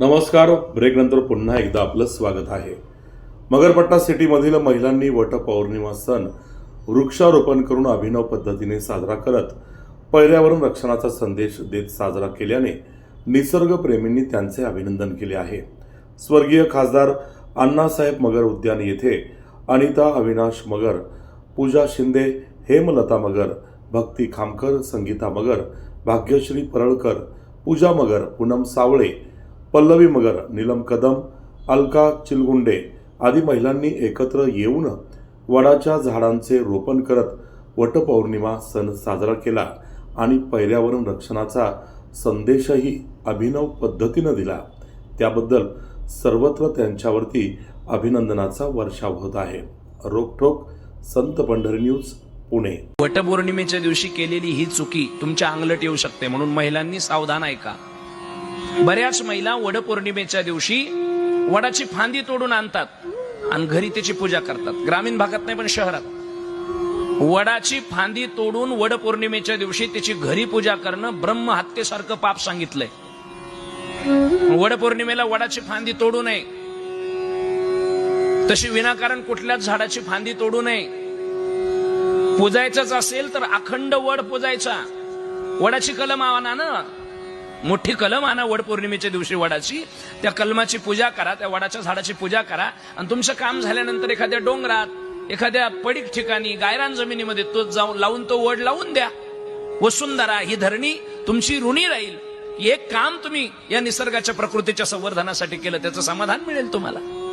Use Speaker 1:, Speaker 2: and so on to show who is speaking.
Speaker 1: नमस्कार ब्रेकनंतर पुन्हा एकदा आपलं स्वागत आहे. मगरपट्टा सिटीमधील महिलांनी वटपौर्णिमा सण वृक्षारोपण करून अभिनव पद्धतीने साजरा करत पर्यावरण रक्षणाचा संदेश देत साजरा केल्याने निसर्गप्रेमींनी त्यांचे अभिनंदन केले आहे. स्वर्गीय खासदार अण्णासाहेब मगर उद्यान येथे अनिता अविनाश मगर पूजा शिंदे हेमलता मगर भक्ती खामकर संगीता मगर भाग्यश्री परळकर पूजा मगर पूनम सावळे पल्लवी मगर नीलम कदम अलका चिलगुंडे आदी महिलांनी एकत्र येऊन वडाच्या झाडांचे रोपण करत वटपौर्णिमा सण साजरा केला आणि पर्यावरण रक्षणाचा संदेशही अभिनव पद्धतीनं दिला. त्याबद्दल सर्वत्र त्यांच्यावरती अभिनंदनाचा वर्षाव होत आहे. रोखोक संत पंढरी न्यूज पुणे.
Speaker 2: वटपौर्णिमेच्या दिवशी केलेली ही चुकी तुमच्या अंगलट येऊ शकते म्हणून महिलांनी सावधान ऐका बऱ्याच महिला वडपौर्णिमेच्या दिवशी वडाची फांदी तोडून आणतात आणि घरी त्याची पूजा करतात. ग्रामीण भागात नाही पण शहरात. वडाची फांदी तोडून वडपौर्णिमेच्या दिवशी त्याची घरी पूजा करणं ब्रह्म हत्येसारखं पाप सांगितलंय. वडपौर्णिमेला वडाची फांदी तोडू नये. तशी विनाकारण कुठल्याच झाडाची फांदी तोडू नये. पूजायचंच असेल तर अखंड वड पूजायचा. वडाची कलम आवाना ना मोठी कलम आणा वड पौर्णिमेच्या दिवशी वडाची. त्या कलमाची पूजा करा त्या वडाच्या झाडाची पूजा करा. आणि तुमचं काम झाल्यानंतर एखाद्या डोंगरात एखाद्या पडीक ठिकाणी गायरान जमिनीमध्ये तो जाऊन लावून तो वड लावून द्या. वसुंधरा ही धरणी तुमची ऋणी राहील. एक काम तुम्ही या निसर्गाच्या प्रकृतीच्या संवर्धनासाठी केलं त्याचं समाधान मिळेल तुम्हाला.